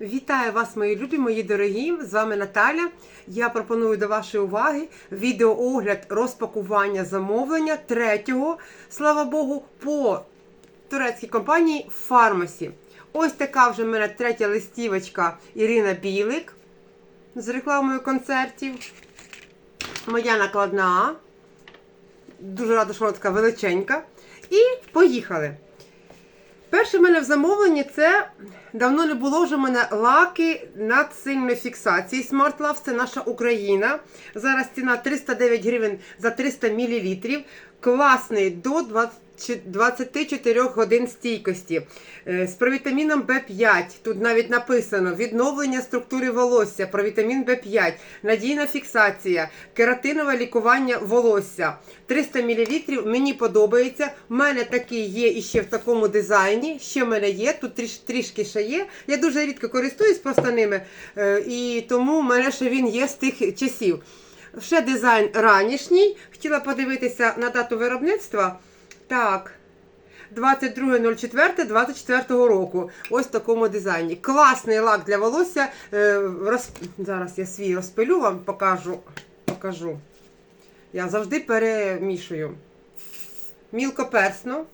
Вітаю вас, мої любі, мої дорогі! З вами Наталя. Я пропоную до вашої уваги відеоогляд розпакування замовлення третього, слава Богу, по турецькій компанії Pharmacy. Ось така вже в мене третя листівочка Ірина Білик з рекламою концертів. Моя накладна. Дуже рада, що вона така величенька. І поїхали. Перше в мене в замовленні це давно не було вже в мене лаки надсильної фіксації. Smart Love це наша Україна. Зараз ціна 309 гривень за 300 мл. Класний до 20 24 годин стійкості Е, з провітаміном В5. Тут навіть написано відновлення структури волосся, провітамін В5, надійна фіксація, кератинове лікування волосся. 300 мл. Мені подобається. У мене такий є іще в такому дизайні. Ще в мене є. Тут тріш, трішки ще є. Я дуже рідко користуюсь просто ними, е, і тому в мене ще він є з тих часів. Ще дизайн ранішній. Хотіла подивитися на дату виробництва. Так. 22.04.24 року. Ось в такому дизайні. Класний лак для волосся. Е, роз... Зараз я свій розпилю вам, покажу. покажу. Я завжди перемішую. Мілкоперсно.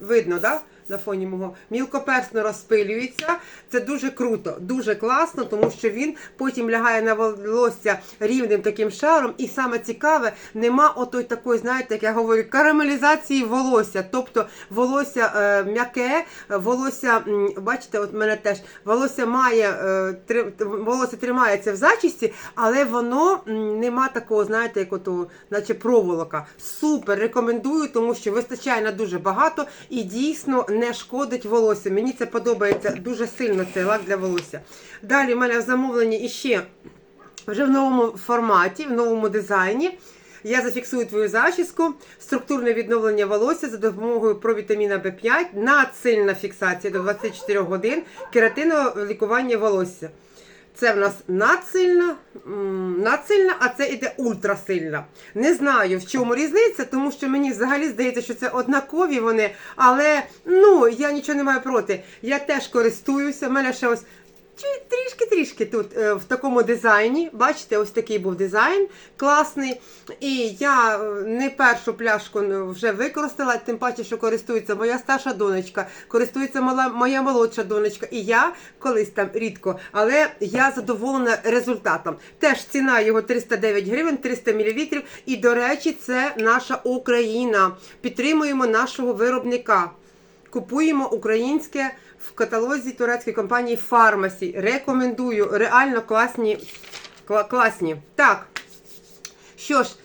Видно, так? Да? На фоні мого мілкоперсно розпилюється. Це дуже круто, дуже класно, тому що він потім лягає на волосся рівним таким шаром. І саме цікаве, нема отої такої, знаєте, як я говорю, карамелізації волосся. Тобто волосся е, м'яке, волосся, бачите, от мене теж волосся має е, три, волосся тримається в зачісті, але воно нема такого, знаєте, як ото, наче проволока. Супер, рекомендую, тому що вистачає на дуже багато і дійсно не шкодить волосся. Мені це подобається дуже сильно цей лак для волосся. Далі в мене в замовленні іще вже в новому форматі, в новому дизайні. Я зафіксую твою зачіску, структурне відновлення волосся за допомогою провітаміна В5, надсильна фіксація до 24 годин, кератинове лікування волосся. Це в нас надсильна, надсильна, а це іде ультрасильна. Не знаю, в чому різниця, тому що мені взагалі здається, що це однакові вони, але ну, я нічого не маю проти. Я теж користуюся. У мене ще ось трішки-трішки тут е, в такому дизайні. Бачите, ось такий був дизайн класний. І я е, не першу пляшку вже використала, тим паче, що користується моя старша донечка, користується мала, моя молодша донечка. І я колись там рідко, але я задоволена результатом. Теж ціна його 309 гривень, 300 мл. І, до речі, це наша Україна. Підтримуємо нашого виробника. Купуємо українське в каталозі турецької компанії Pharmacy. Рекомендую. Реально класні. кла- класні. Так. Що ж,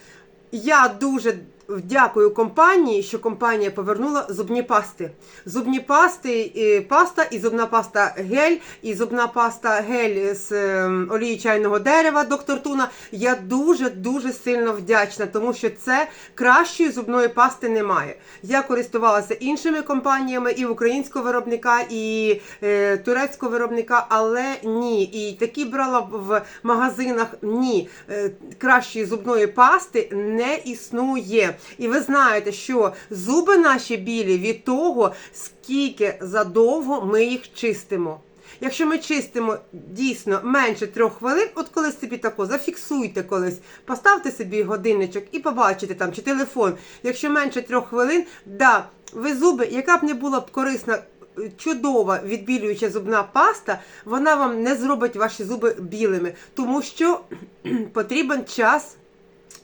я дуже дякую компанії, що компанія повернула зубні пасти. Зубні пасти, і паста і зубна паста гель, і зубна паста гель з ем, олії чайного дерева, доктор Туна. Я дуже-дуже сильно вдячна, тому що це кращої зубної пасти немає. Я користувалася іншими компаніями і українського виробника, і е, турецького виробника, але ні. І такі брала в магазинах. Ні, е, кращої зубної пасти не існує. І ви знаєте, що зуби наші білі від того, скільки задовго ми їх чистимо. Якщо ми чистимо дійсно менше трьох хвилин, от коли собі тако зафіксуйте колись, поставте собі годинничок і побачите там чи телефон. Якщо менше трьох хвилин, да, ви зуби, яка б не була б корисна. е, Чудова відбілююча зубна паста, вона вам не зробить ваші зуби білими, тому що потрібен час.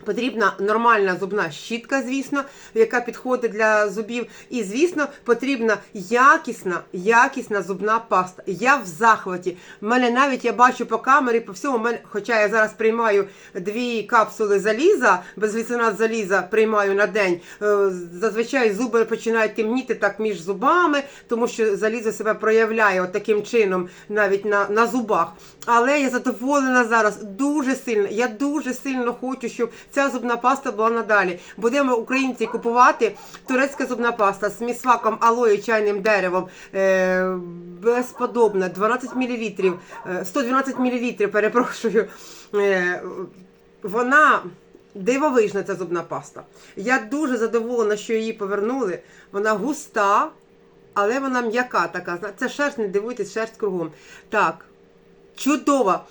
Потрібна нормальна зубна щітка, звісно, яка підходить для зубів. І, звісно, потрібна якісна, якісна зубна паста. Я в захваті. У мене навіть я бачу по камері, по всьому, мене, хоча я зараз приймаю дві капсули заліза, безгліцинат заліза приймаю на день. е, Зазвичай зуби починають темніти так між зубами, тому що залізо себе проявляє от таким чином навіть на, на зубах. Але я задоволена зараз дуже сильно. Я дуже сильно хочу, щоб ця зубна паста була надалі. Будемо українці купувати турецька зубна паста з місваком алою чайним деревом. Е, безподобна, 12 мл, е, 112 мл, перепрошую. Е, вона. Дивовижна ця зубна паста. Я дуже задоволена, що її повернули. Вона густа, але вона м'яка така. Це шерсть, не дивуйтесь, шерсть кругом. Так, чудова.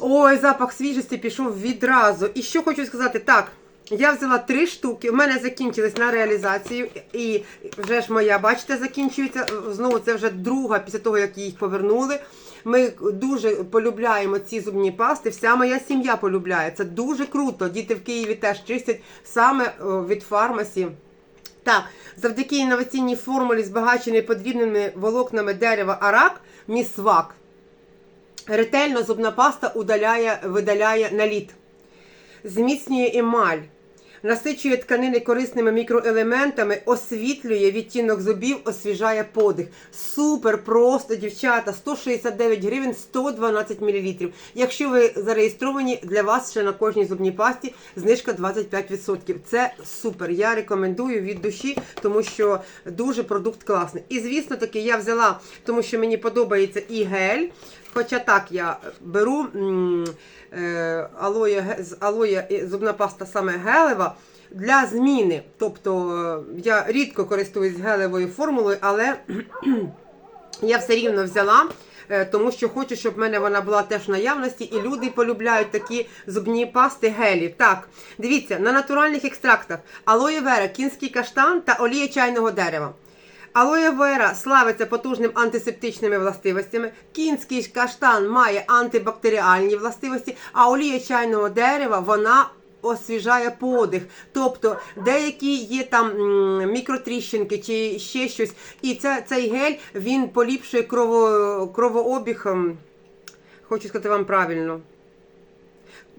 Ой, запах свіжості пішов відразу. І що хочу сказати, так. Я взяла три штуки, у мене закінчились на реалізацію, і вже ж моя, бачите, закінчується. Знову це вже друга після того, як їх повернули. Ми дуже полюбляємо ці зубні пасти. Вся моя сім'я полюбляє. Це дуже круто. Діти в Києві теж чистять саме від фармасі. Так, завдяки інноваційній формулі, збагаченій подвійними волокнами дерева арак, місвак. Ретельно зубна паста удаляє, видаляє наліт, зміцнює емаль, насичує тканини корисними мікроелементами, освітлює відтінок зубів, освіжає подих. Супер просто, дівчата, 169 гривень, 112 мл. Якщо ви зареєстровані, для вас ще на кожній зубній пасті знижка 25%. Це супер. Я рекомендую від душі, тому що дуже продукт класний. І звісно таки, я взяла, тому що мені подобається і гель. Хоча так я беру е, алоє, з алоє зубна паста саме гелева для зміни. Тобто е, я рідко користуюсь гелевою формулою, але я все рівно взяла. е, Тому що хочу, щоб в мене вона була теж в наявності, і люди полюбляють такі зубні пасти гелі. Так, дивіться, на натуральних екстрактах алоє вера, кінський каштан та олія чайного дерева. Алоє вера славиться потужним антисептичними властивостями. Кінський каштан має антибактеріальні властивості, а олія чайного дерева вона освіжає подих. Тобто деякі є там мікротріщинки чи ще щось. І це, цей гель він поліпшує крово, кровообіг. ем, Хочу сказати вам правильно.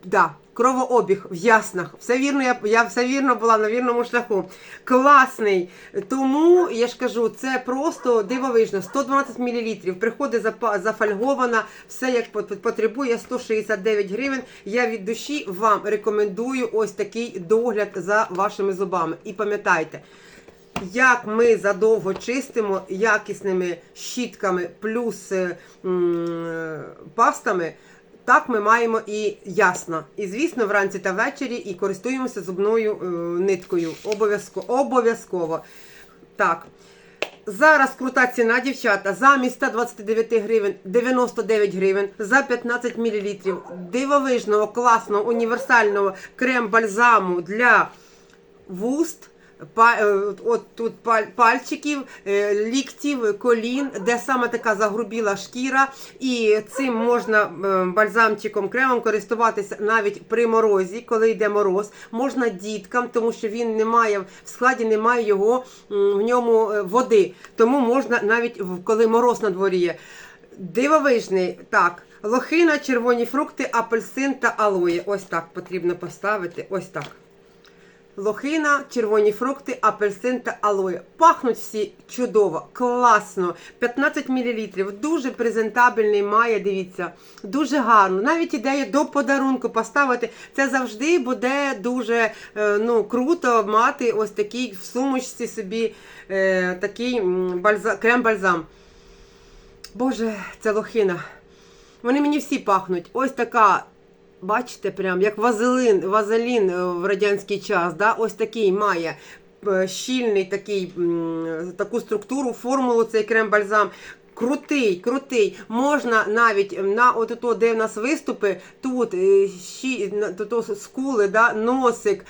Да, кровообіг в яснах. Все вірно, я, я все вірно була на вірному шляху. Класний. Тому я ж кажу, це просто дивовижно. 112 мл. Приходить зафольгована, все як потребує 169 гривень. Я від душі вам рекомендую ось такий догляд за вашими зубами. І пам'ятайте. Як ми задовго чистимо якісними щітками плюс е, м, пастами, так ми маємо і ясно. І звісно, вранці та ввечері і користуємося зубною е, ниткою. Обов'язково. Обов'язково. Так. Зараз крута ціна, дівчата, замість 129 гривень 99 гривень за 15 мл дивовижного, класного, універсального крем-бальзаму для вуст. Е, от тут паль- пальчиків, е, ліктів, колін, де саме така загрубіла шкіра, і цим можна е, бальзамчиком кремом користуватися навіть при морозі, коли йде мороз. Можна діткам, тому що він не має в складі, немає його в ньому води. Тому можна навіть коли мороз на дворі є. Дивовижний, так. Лохина, червоні фрукти, апельсин та алоє. Ось так потрібно поставити. Ось так. Лохина, червоні фрукти, апельсин та алоє. Пахнуть всі чудово, класно. 15 мл. Дуже презентабельний має, дивіться, дуже гарно. Навіть ідея до подарунку поставити. Це завжди буде дуже е, ну, круто мати ось такий в сумочці собі е, такий м, бальза, крем-бальзам. Боже, це лохина. Вони мені всі пахнуть. Ось така, бачите, прям як вазелин, вазелін е, в радянський час. Да? Ось такий має е, щільний такий, таку структуру, формулу цей крем-бальзам. Крутий, крутий. Можна навіть на от де в нас виступи, тут е, щі, тут скули, да, носик,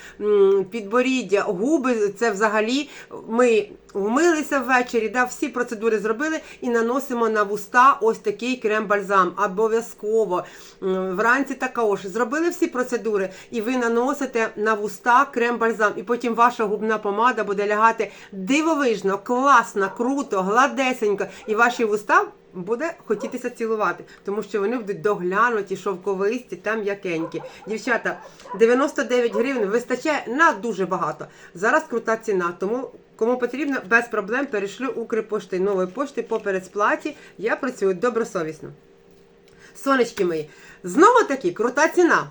підборіддя, губи. Це взагалі ми вмилися ввечері, да, всі процедури зробили і наносимо на вуста ось такий крем-бальзам. Обов'язково. Вранці також зробили всі процедури, і ви наносите на вуста крем-бальзам. І потім ваша губна помада буде лягати дивовижно, класно, круто, гладесенько. І ваші вуста буде хотітися цілувати, тому що вони будуть доглянуті, шовковисті та м'якенькі. Дівчата, 99 гривень вистачає на дуже багато. Зараз крута ціна, тому кому потрібно, без проблем перешлю Укрпошти нової пошти по передсплаті. Я працюю добросовісно. Сонечки мої, знову таки крута ціна.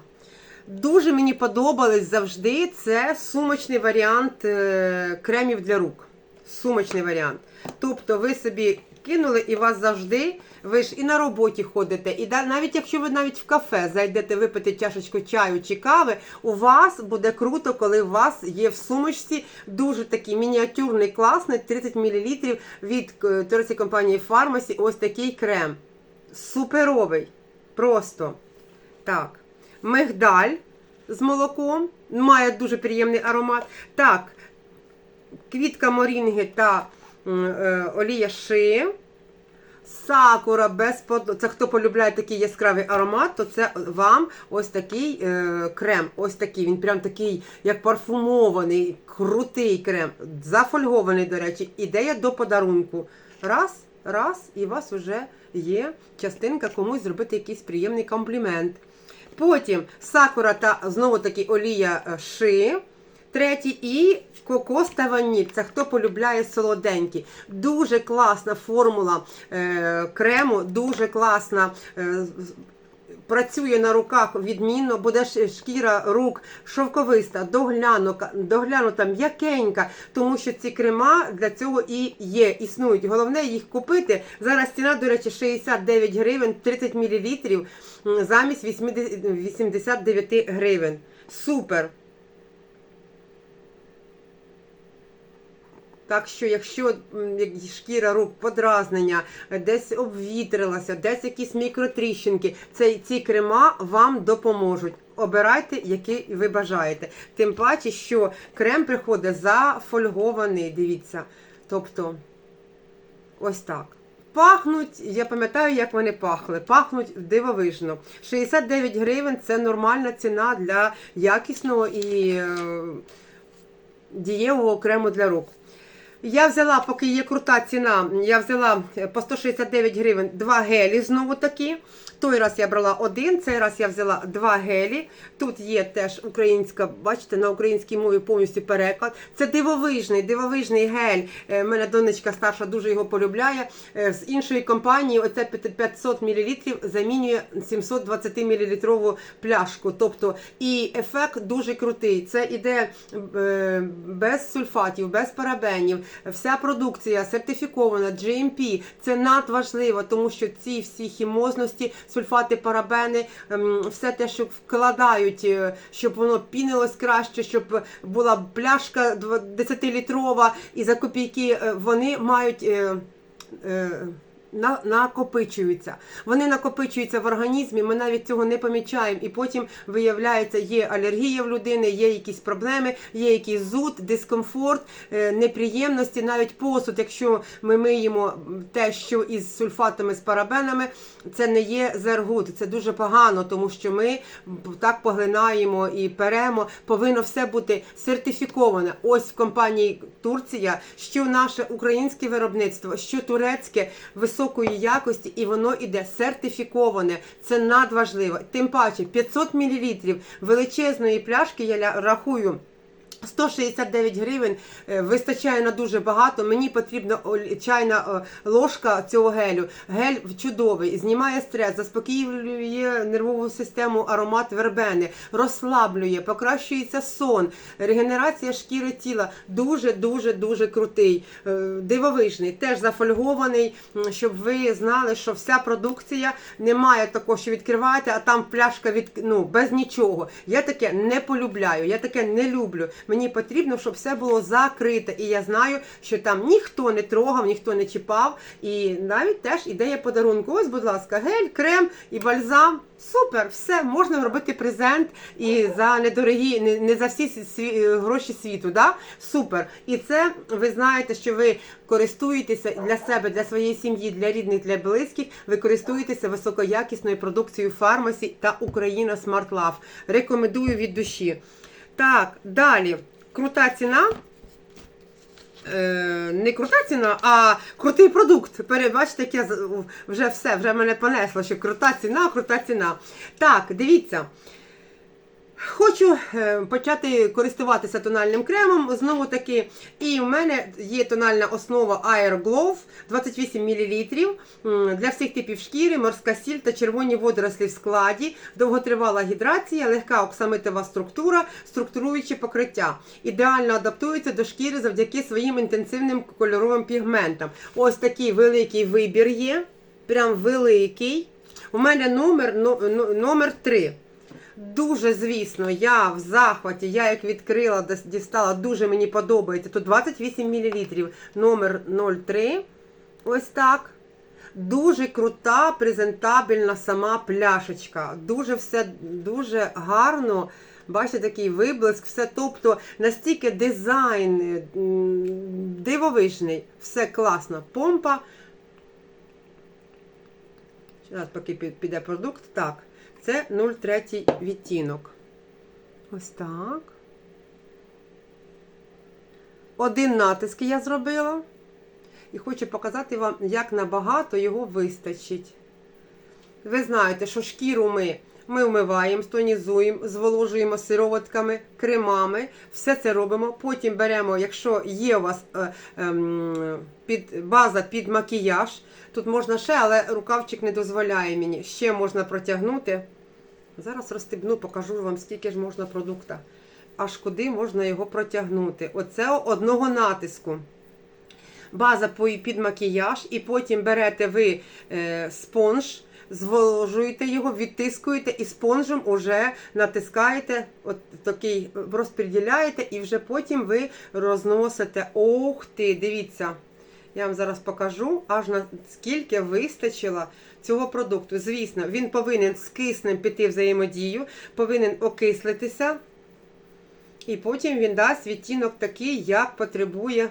Дуже мені подобались завжди. Це сумочний варіант е, кремів для рук. Сумочний варіант. Тобто ви собі кинули і вас завжди, ви ж і на роботі ходите, і навіть якщо ви навіть в кафе зайдете випити чашечку чаю чи кави, у вас буде круто, коли у вас є в сумочці дуже такий мініатюрний, класний 30 мл від е, турецької компанії Pharmacy, ось такий крем. Суперовий. Просто. Так. Мигдаль з молоком. Має дуже приємний аромат. Так, квітка морінги та олія ши. Сакура без под... Це хто полюбляє такий яскравий аромат, то це вам ось такий е, крем. Ось такий. Він прям такий, як парфумований, крутий крем. Зафольгований, до речі, ідея до подарунку. Раз, раз, і у вас вже є частинка комусь зробити якийсь приємний комплімент. Потім сакура та знову таки олія е, ши. Третій і кокос та ваніль. Це хто полюбляє солоденькі. Дуже класна формула е, крему, дуже класна. Е, Працює на руках відмінно, буде шкіра рук шовковиста, доглянука, доглянута, м'якенька, тому що ці крема для цього і є, існують. Головне їх купити. Зараз ціна, до речі, 69 гривень, 30 мл замість 89 гривень. Супер! Так що, якщо шкіра рук подразнення, десь обвітрилася, десь якісь мікротріщинки, це, ці крема вам допоможуть. Обирайте, який ви бажаєте. Тим паче, що крем приходить зафольгований, дивіться. Тобто, ось так. Пахнуть, я пам'ятаю, як вони пахли. Пахнуть дивовижно. 69 гривень це нормальна ціна для якісного і е, дієвого крему для рук. Я взяла, поки є крута ціна, я взяла е, по 169 гривень два гелі знову такі. Той раз я брала один, цей раз я взяла два гелі. Тут є теж українська, бачите, на українській мові повністю переклад. Це дивовижний, дивовижний гель. Е, Мене донечка старша дуже його полюбляє. Е, З іншої компанії оце 500 мл замінює 720 мл пляшку. Тобто і ефект дуже крутий. Це іде без сульфатів, без парабенів. Вся продукція сертифікована, GMP. Це надважливо, тому що ці всі хімозності, сульфати, парабени, ем, все те, що вкладають, е, щоб воно пінилось краще, щоб була пляшка 10-літрова і за копійки е, вони мають. На- накопичуються. Вони накопичуються в організмі, ми навіть цього не помічаємо. І потім виявляється, є алергія в людини, є якісь проблеми, є якийсь зуд, дискомфорт, е, неприємності, навіть посуд, якщо ми миємо те, що із сульфатами, з парабенами, це не є зергут. Це дуже погано, тому що ми так поглинаємо і перемо. Повинно все бути сертифіковане. Ось в компанії Турція, що наше українське виробництво, що турецьке високої якості, і воно іде сертифіковане. Це надважливо. Тим паче 500 мл величезної пляшки я рахую. 169 гривень е, вистачає на дуже багато. Мені потрібна чайна ложка цього гелю. Гель чудовий, знімає стрес, заспокоює нервову систему, аромат вербени, розслаблює, покращується сон, регенерація шкіри тіла. Дуже дуже дуже крутий, е, дивовижний, теж зафольгований, щоб ви знали, що вся продукція немає такого, що відкриваєте, а там пляшка від ну без нічого. Я таке не полюбляю, я таке не люблю. Мені потрібно, щоб все було закрите. І я знаю, що там ніхто не трогав, ніхто не чіпав. І навіть теж ідея подарунку. Ось, будь ласка, гель, крем і бальзам. Супер, все, можна робити презент і за недорогі, не, не за всі сві- е, гроші світу. Да? Супер. І це ви знаєте, що ви користуєтеся для себе, для своєї сім'ї, для рідних, для близьких. Ви користуєтеся високоякісною продукцією фармасі та Україна Smart Love. Рекомендую від душі. Так, далі. Крута ціна. Е, не крута ціна, а крутий продукт. Перебачте, як я вже все, вже мене понесло, що крута ціна, крута ціна. Так, дивіться. Хочу е, почати користуватися тональним кремом. Знову таки, і в мене є тональна основа Air Glow 28 мл для всіх типів шкіри, морська сіль та червоні водорослі в складі, довготривала гідрація, легка оксамитова структура, структуруюче покриття. Ідеально адаптується до шкіри завдяки своїм інтенсивним кольоровим пігментам. Ось такий великий вибір є. Прям великий. У мене номер, но- но- номер 3. Дуже, звісно, я в захваті. Я як відкрила, дістала, дуже мені подобається. Тут 28 мл, номер 03. Ось так. Дуже крута, презентабельна сама пляшечка. Дуже все дуже гарно. Бачите, такий виблиск, все. Тобто настільки дизайн дивовижний, все класно. Помпа. Зараз поки піде продукт. Так, це 0,3 відтінок. Ось так. Один натиск я зробила. І хочу показати вам, як набагато його вистачить. Ви знаєте, що шкіру ми, ми вмиваємо, стонізуємо, зволожуємо сироватками, кремами. Все це робимо. Потім беремо, якщо є у вас е, ем, під, база під макіяж, тут можна ще, але рукавчик не дозволяє мені. Ще можна протягнути. Зараз розстебну, покажу вам, скільки ж можна продукта. Аж куди можна його протягнути. Оце одного натиску база під макіяж, і потім берете ви е, спонж, зволожуєте його, відтискуєте і спонжем уже натискаєте, от такий розподіляєте, і вже потім ви розносите. Ох ти, дивіться. Я вам зараз покажу, аж на скільки вистачило цього продукту. Звісно, він повинен з киснем піти взаємодію, повинен окислитися, і потім він дасть відтінок такий, як потребує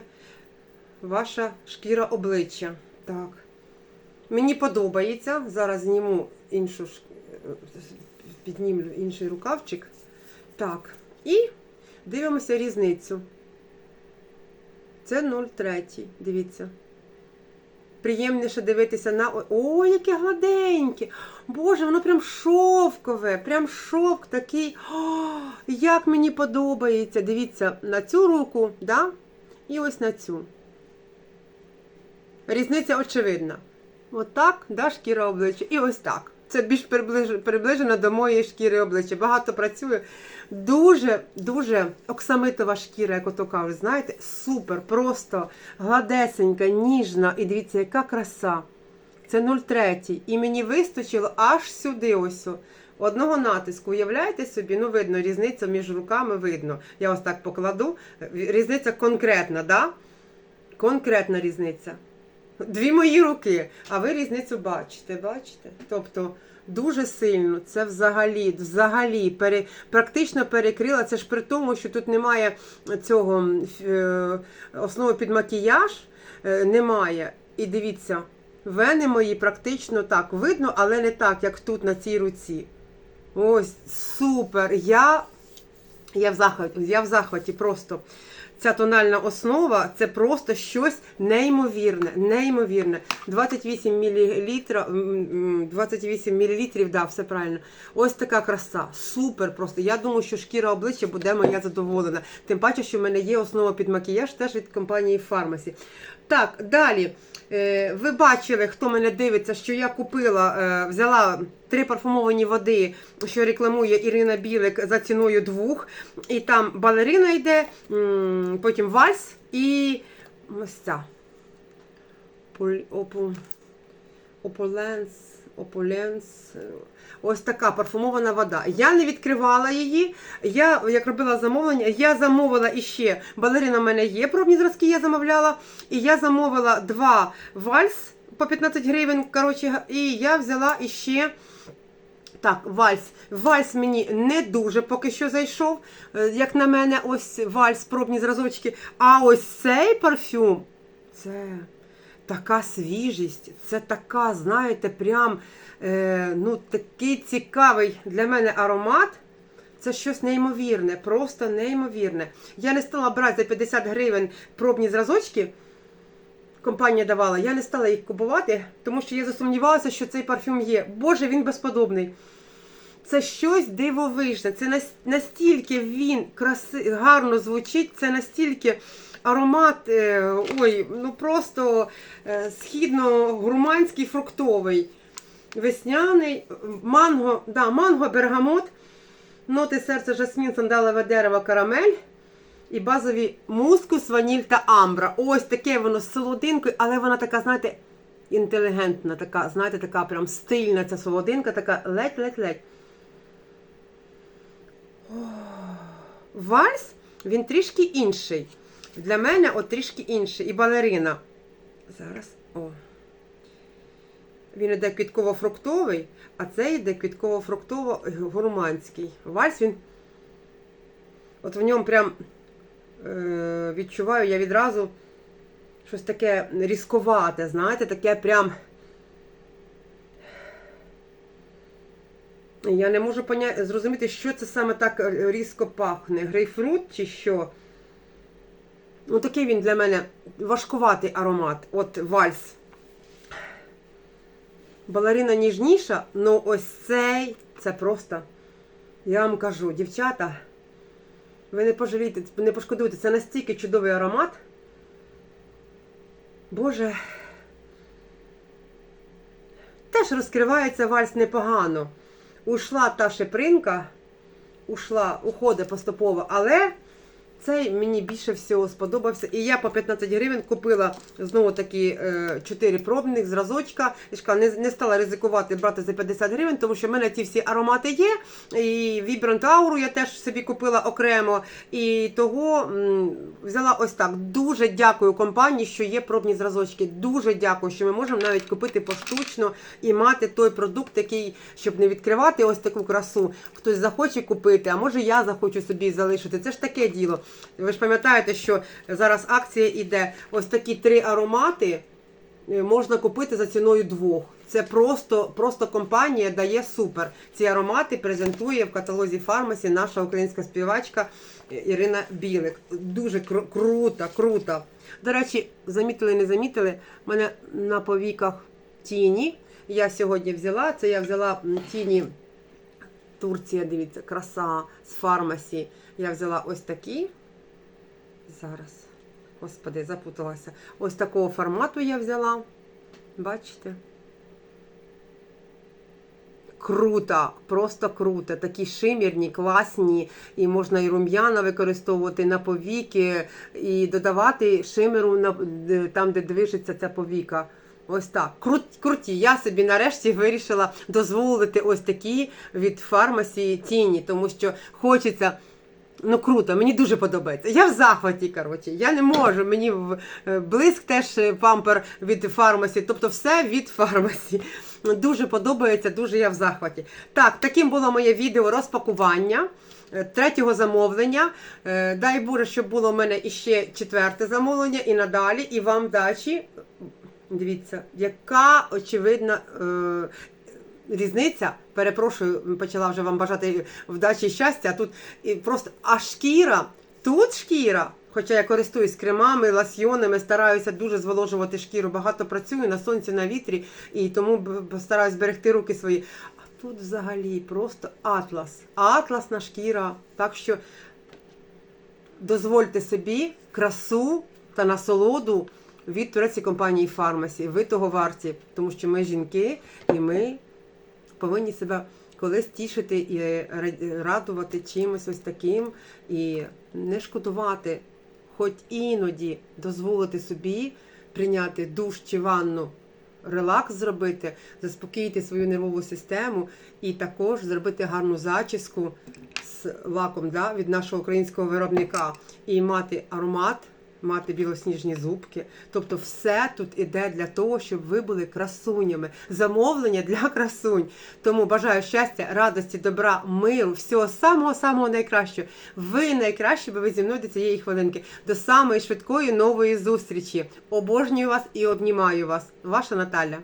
ваша шкіра обличчя. Так. Мені подобається. Зараз зніму іншу е, піднімлю інший рукавчик. Так. І дивимося різницю. Це 0,3. Дивіться. Приємніше дивитися на. О, яке гладеньке! Боже, воно прям шовкове, прям шовк такий. О, як мені подобається. Дивіться, на цю руку, да? і ось на цю. Різниця очевидна. Отак, да, шкіра обличчя. І ось так. Це більш приближ... приближено до моєї шкіри обличчя. Багато працюю. Дуже, дуже оксамитова шкіра, як ото кажуть. Знаєте, супер, просто гладесенька, ніжна. І дивіться, яка краса. Це 0,3. І мені вистачило аж сюди ось. Одного натиску, уявляєте собі, ну видно, різниця між руками видно. Я ось так покладу. Різниця конкретна, да? Конкретна різниця. Дві мої руки, а ви різницю бачите, бачите? Тобто дуже сильно це взагалі, взагалі пере, практично перекрила. Це ж при тому, що тут немає цього е, основи під макіяж, е, немає. І дивіться, вени мої практично так видно, але не так, як тут на цій руці. Ось супер! Я, я, в захваті, я в захваті просто. Ця тональна основа це просто щось неймовірне, неймовірне. 28 мл, 28 мл, да, все правильно. Ось така краса. Супер просто. Я думаю, що шкіра обличчя буде моя задоволена. Тим паче, що в мене є основа під макіяж теж від компанії Pharmacy. Так, далі. Е, Ви бачили, хто мене дивиться, що я купила, е, взяла три парфумовані води, що рекламує Ірина Білик за ціною двох. І там балерина йде, потім вальс і ось ця. Ополенс, ополенс. е, Ось така парфумована вода. Я не відкривала її. Я, як робила замовлення, я замовила іще. Балерина в мене є, пробні зразки я замовляла. І я замовила два вальс по 15 гривень. Коротше, і я взяла іще. Так, вальс. Вальс мені не дуже поки що зайшов. Е, Як на мене, ось вальс, пробні зразочки. А ось цей парфюм це така свіжість, це така, знаєте, прям е, ну, такий цікавий для мене аромат. Це щось неймовірне, просто неймовірне. Я не стала брати за 50 гривень пробні зразочки. Компанія давала, я не стала їх купувати, тому що я засумнівалася, що цей парфюм є. Боже, він безподобний. Це щось дивовижне. Це настільки він краси, гарно звучить, це настільки аромат, е, ой, ну просто е, східно-гурманський фруктовий. Весняний, манго, да, манго, бергамот, ноти серця, жасмін, сандалове дерево, карамель. І базові мускус, ваніль та амбра. Ось таке воно з солодинкою, але вона така, знаєте, інтелігентна, така, знаєте, така прям стильна ця солодинка, така ледь-ледь-ледь. Вальс, він трішки інший. Для мене от трішки інший. І балерина. Зараз. О. Він іде квітково-фруктовий, а цей йде квітково-фруктово-гурманський. Вальс він. От в ньому прям е, відчуваю я відразу щось таке різковате, знаєте, таке прям. Я не можу поня... зрозуміти, що це саме так різко пахне. Грейпфрут чи що. Ну, такий він для мене важкуватий аромат. От вальс. Балерина ніжніша, ну ось цей це просто. Я вам кажу, дівчата, ви не пожалієте, не пошкодуєте, це настільки чудовий аромат. Боже. Теж розкривається вальс непогано. Ушла та шипринка, ушла, уходить поступово, але цей мені більше всього сподобався. І я по 15 гривень купила знову такі 4 пробних зразочка. Кажу, не, не стала ризикувати брати за 50 гривень, тому що в мене ті всі аромати є. І Vibrant Aura я теж собі купила окремо. І того взяла ось так. Дуже дякую компанії, що є пробні зразочки. Дуже дякую, що ми можемо навіть купити поштучно і мати той продукт, який, щоб не відкривати ось таку красу. Хтось захоче купити, а може я захочу собі залишити. Це ж таке діло. Ви ж пам'ятаєте, що зараз акція йде ось такі три аромати. е, Можна купити за ціною двох. Це просто, просто компанія дає супер. Ці аромати презентує в каталозі фармасі наша українська співачка е, Ірина Білик. Дуже кру- круто, круто. До речі, замітили, не замітили, в мене на повіках тіні. Я сьогодні взяла. Це я взяла тіні Турція, дивіться, краса з фармасі. Я взяла ось такі. Зараз. Господи, запуталася. Ось такого формату я взяла. Бачите? Круто, просто круто. Такі шимірні, класні, і можна і рум'яна використовувати на повіки, і додавати шимеру на, там, де движеться ця повіка. Ось так. Крут, круті. Я собі нарешті вирішила дозволити ось такі від фармасі тіні, тому що хочеться. Ну круто, мені дуже подобається. Я в захваті, коротше, я не можу. Мені е, блиск теж е, пампер від фармасі, тобто все від фармасі. Дуже подобається, дуже я в захваті. Так, таким було моє відео розпакування. е, Третього замовлення. Дай Боже, щоб було в мене іще четверте замовлення і надалі. І вам вдачі. Дивіться, яка очевидна різниця. Перепрошую, почала вже вам бажати вдачі щастя. А тут просто а шкіра, тут шкіра. Хоча я користуюсь кремами, ласьйонами, стараюся дуже зволожувати шкіру. Багато працюю на сонці, на вітрі, і тому постараюсь берегти руки свої. А тут взагалі просто атлас. Атласна шкіра. Так що дозвольте собі красу та насолоду від турецької компанії Фармасі. Ви того варті, тому що ми жінки і ми повинні себе колись тішити і ра- радувати чимось ось таким, і не шкодувати, хоч іноді дозволити собі прийняти душ чи ванну. Релакс зробити, заспокоїти свою нервову систему і також зробити гарну зачіску з лаком да, від нашого українського виробника і мати аромат, мати білосніжні зубки. Тобто, все тут іде для того, щоб ви були красунями. Замовлення для красунь. Тому бажаю щастя, радості, добра, миру, всього самого самого найкращого. Ви найкраще, бо ви зі мною до цієї хвилинки, до самої швидкої нової зустрічі. Обожнюю вас і обнімаю вас. Ваша Наталя.